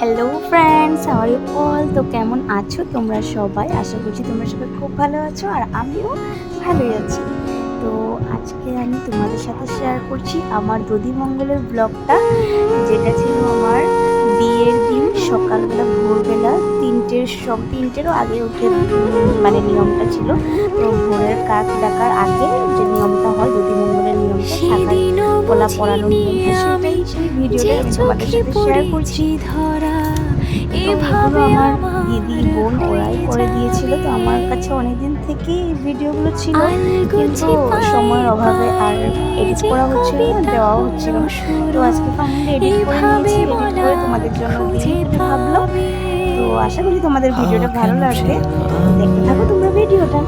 Hello friends are you all তো কেমন আছো তোমরা সবাই? আশা করছি তোমরা সবাই খুব ভালো আছো আর আমিও ভালোই আছি। তো আজকে আমি তোমাদের সাথে শেয়ার করছি আমার দধি মঙ্গলের ব্লগটা যেটা ছিল আমার বিয়ের দিন সকালবেলা, ভোরবেলা, তিনটের সব তিনটেরও আগে উঠে মানে নিয়মটা ছিল। তো ভোরের কাক ডাকার আগে যে নিয়মটা হয় শাখায় গলা পরানোর সেটাই সেই ভিডিওটা আমি তোমাদের সাথে শেয়ার করছি। এগুলো আমার দিদি বোন ওরাই করে দিয়েছিল তো আমার কাছে অনেকদিন এই ভিডিওগুলো ছিল। কিন্তু সময়ের অভাবে আর এডিট করা হচ্ছিল না দেওয়াও হচ্ছিল তো আজকে ফাইনালি এডিট করে নিয়েছি এডিট করে তোমাদের জন্য ভাবলাম তো আশা করি তোমাদের ভিডিওটা ভালো লাগবে। দেখতে থাকো তোমরা ভিডিওটা।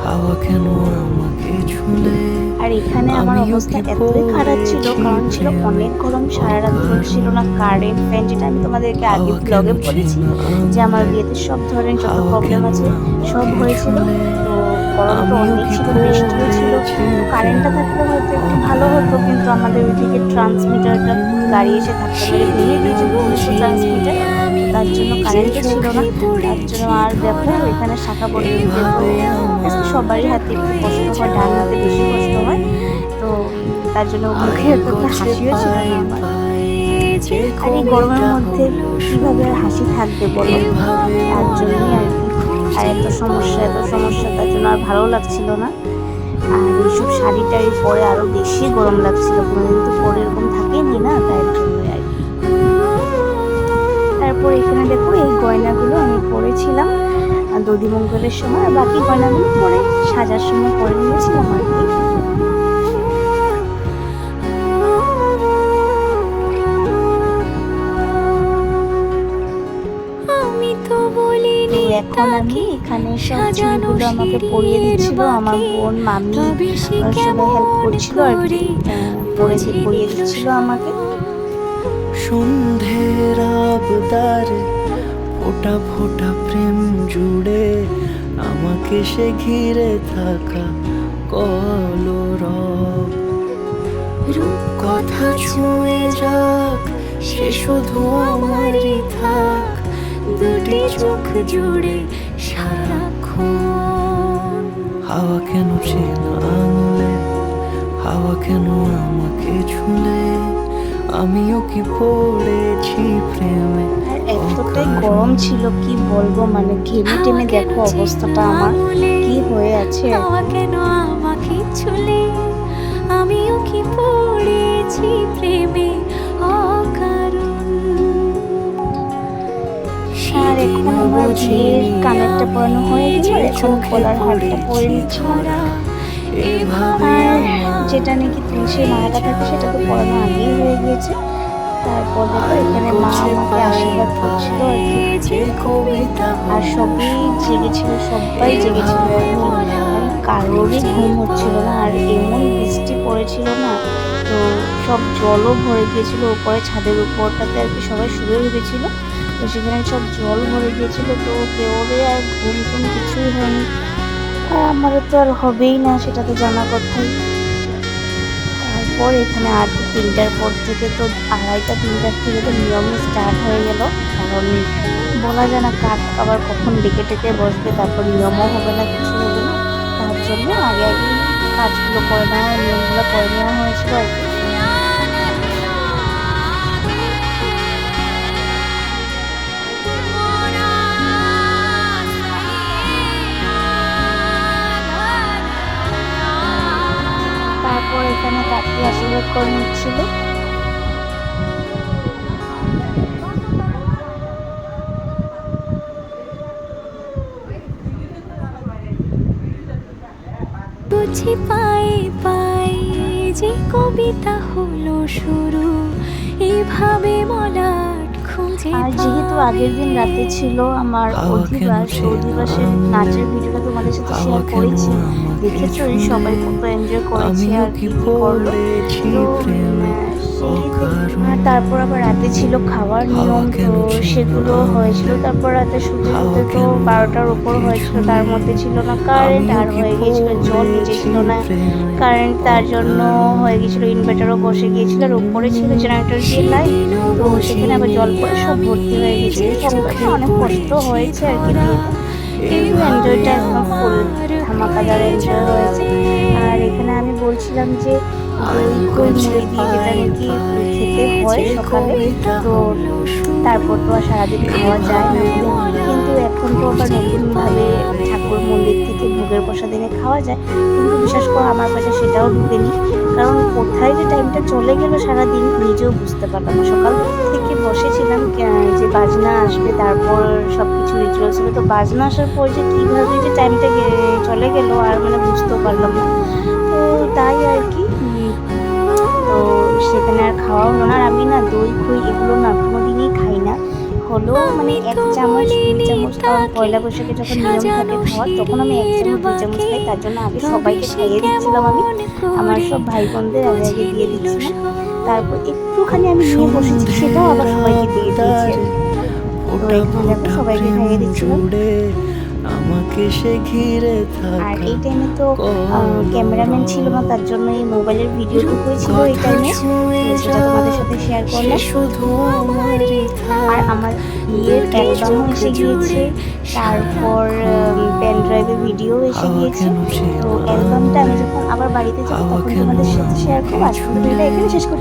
আর এখানে আমার অবস্থা কি এতটাই খারাপ ছিল কারণ ছিল অনেক গরম সারা রাত ছিল না কারেন্ট ফ্যান যেটা আমি তোমাদেরকে আগে ব্লগে বলেছি যে আমার বিয়েতে সব ধরনের যত প্রবলেম আছে সব হয়েছিল। তো অনেক ছিল বৃষ্টিও ছিল কারেন্টটা থাকলে হয়তো একটু ভালো হতো কিন্তু আমাদের ওইদিকে ট্রান্সমিটারটা গাড়ি এসে ভেঙে গিয়েছিল দুশো ট্রান্সমিটার তার জন্য কারেন্টও ছিল না তার জন্য আর দেখো এখানে শাখা পড়ে সবারই হাতে একটু কষ্ট হয় ডান হাতে বেশি কষ্ট হয়। তো তার জন্য মুখে একটা হাসিও ছিল আর এই গরমের মধ্যে কীভাবে হাসি থাকবে বলো? তার জন্যই আর কি। আর এত সমস্যা এত সমস্যা তার জন্য আর ভালো লাগছিল না। আর এইসব শাড়ি টাড়ি পরে আরও বেশি গরম লাগছিল কোনোদিন তো পরে এরকম থাকেনি না তাই জন্যই আর কি। তারপর এখানে দেখো এই গয়নাগুলো আমি পরেছিলাম আহ, দধিমঙ্গলের সময় আর বাকি গয়নাগুলো পরে সাজার সময় পরে নিয়েছিলাম আর কি। এখন আমি এখানে সব সাজানো আমাকে পরিয়ে দিচ্ছিল আমার বোন মামি সবাই কেমন হেল্প করছিল আর কি। পরে পরিয়ে দিচ্ছিল আমাকে। সন্ধ্যের আবদারে ফোটা ফোটা প্রেম জুড়ে আমাকে সে ঘিরে থাকা কলরব। রূপ কথা ছুঁয়ে যাক সে শুধু আমারই থাক। দুটি চোখ জুড়ে সারাক্ষণ। হাওয়া কেন চেনা আঙুলে? হাওয়া কেন আমাকে ঝুলে আমিও কি পড়েছি প্রেমে? এতটাই গরম ছিল কি বলব? মানে ঘেমে টেমে দেখো অবস্থাটা আমার। কি হয়ে আছে? হাওয়া কেন আমাকে ছুলে? আমিও কি পড়েছি প্রেমে? অকারণ আর এখন বিয়ের কানেরটা পরানো হয়ে গেছে এখন গলার হারটা পরে নিচ্ছি আর যেটা নাকি তুলসী মালাটা থাকে সেটা তো পরানো আগেই হয়ে গিয়েছে। তারপর দেখো এখানে মা আমাকে আশীর্বাদ করছিল আর সবই জেগেছিল সবাই জেগেছিল। কারোরই ঘুম হচ্ছিল না আর এমন বৃষ্টি পড়েছিল না তো সব জলও ভরে গিয়েছিল উপরে ছাদের উপরটাতে আর কি সবাই শুয়ে উঠেছিল তো সেখানে সব জল ভরে গিয়েছিল তো কেউরে আর ঘুম টুম কিছুই হয়নি। আর আমারও তো আর হবেই না, সেটা তো জানা কথাই। তারপর এখানে আর তিনটার পর থেকে তো আড়াইটা, তিনটার থেকে তো নিয়ম স্টার্ট হয়ে গেল। কারণ বলা যায় না কাক আবার কখন ডেকে টেকে বসবে, তারপর নিয়মও হবে না, কিছু হবে না। তার জন্য আগে আগে কাজগুলো করে নেওয়া, নিয়মগুলো করে নেওয়া হয়েছিল আর কি। বুঝি পায়ে পায়ে যে কবিতা হলো শুরু এভাবে খুঁজে আর যেহেতু আগের দিন রাতে ছিল আমার অধিবাস অধিবাসের নাচের ভিডিওটা তোমাদের সাথে শেয়ার করেছি। দেখেছ? সবাই কত এনজয় করেছে আর কি করল। আর তারপর আবার রাতে ছিল খাওয়ার নিয়ম তো সেগুলো হয়েছিল। তারপর রাতে শুতে শুতে তো বারোটার উপর হয়েছিল তার মধ্যে ছিল না কারেন্ট আর হয়ে গিয়েছিল জল নিচে ছিল না কারেন্ট তার জন্য হয়ে গিয়েছিল ইনভার্টারও বসে গিয়েছিল আর উপরে ছিল জেনারেটর দিয়ে লাইট তো সেখানে আবার জল পড়ে সব ভর্তি হয়ে গেছিল মিলিয়ে অনেক কষ্ট হয়েছে আর কি। কিন্তু এনজয়টা একদম ফুল ধামাকাদার এনজয় হয়েছে? আর এখানে আমি বলছিলাম যে খেতে হয় সকালে? তো তারপর তো আর সারাদিন খাওয়া যায় না। কিন্তু এখন তো আবার নতুনভাবে ঠাকুর মন্দির থেকে ভোগের প্রসাদ এনে খাওয়া যায়। কিন্তু বিশেষ করে, আমার কাছে সেটাও ঢুকেনি। কারণ কোথায় যে টাইমটা চলে গেল সারাদিন, নিজেও বুঝতে পারলাম না। সকাল থেকে বসেছিলাম যে বাজনা আসবে, তারপর সব কিছু রিচুয়ালস হবে তো বাজনা আসার পর যে কীভাবে যে টাইমটা চলে গেল, আর মানে বুঝতেও পারলাম না। মানে এক চামচ দুই চামচ কারণ পয়লা বৈশাখে যখন নিয়ম থাকে খাওয়ার তখন আমি এক চামচ দুই চামচ খাই তার জন্য আগে সবাইকে খাইয়ে দিচ্ছিলাম। আমি আমার সব ভাই বোনদের আগে আগে দিয়ে দিচ্ছিলাম। তারপর একটুখানি আমি নিয়ে বসেছি সেটাও আবার সবাইকে দিয়ে দিয়েছি। ফোটা এখানে সবাইকে খাইয়ে দিচ্ছিলাম। আমাকে সে ঘিরে আর এই টাইমে তো ক্যামেরাম্যান ছিল না তার জন্য এই মোবাইলের ভিডিওটুকুই ছিল এই টাইমে সেটা তোমাদের সাথে শেয়ার করলাম। শুধু আমারই আমার বিয়ের অ্যালবামও এসে গিয়েছে তারপর পেন ড্রাইভে ভিডিও এসে গিয়েছে। তো অ্যালবামটা আমি যখন আবার বাড়িতে যাব তখন তোমাদের সাথে শেয়ার করব। আজকে এখানে শেষ করছি।